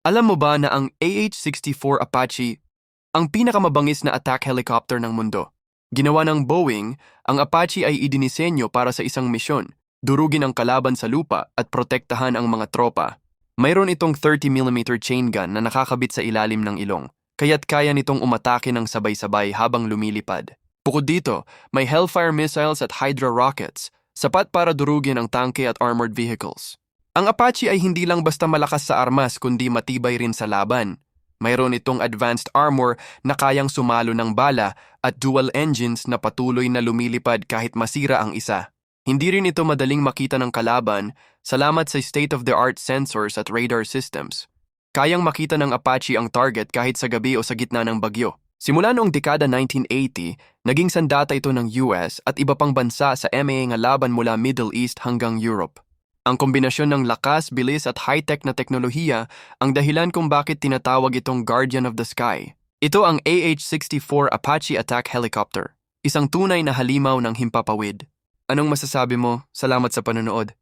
Alam mo ba na ang AH-64 Apache ang pinakamabangis na attack helicopter ng mundo? Ginawa ng Boeing, ang Apache ay idinisenyo para sa isang misyon, durugin ang kalaban sa lupa at protektahan ang mga tropa. Mayroon itong 30mm chain gun na nakakabit sa ilalim ng ilong, kaya't kaya nitong umatake ng sabay-sabay habang lumilipad. Bukod dito, may Hellfire missiles at Hydra rockets, sapat para durugin ang tangke at armored vehicles. Ang Apache ay hindi lang basta malakas sa armas kundi matibay rin sa laban. Mayroon itong advanced armor na kayang sumalo ng bala at dual engines na patuloy na lumilipad kahit masira ang isa. Hindi rin ito madaling makita ng kalaban salamat sa state-of-the-art sensors at radar systems. Kayang makita ng Apache ang target kahit sa gabi o sa gitna ng bagyo. Simula noong dekada 1980, naging sandata ito ng US at iba pang bansa sa MA nga laban mula Middle East hanggang Europe. Ang kombinasyon ng lakas, bilis at high-tech na teknolohiya ang dahilan kung bakit tinatawag itong Guardian of the Sky. Ito ang AH-64 Apache Attack Helicopter, isang tunay na halimaw ng himpapawid. Anong masasabi mo? Salamat sa panonood.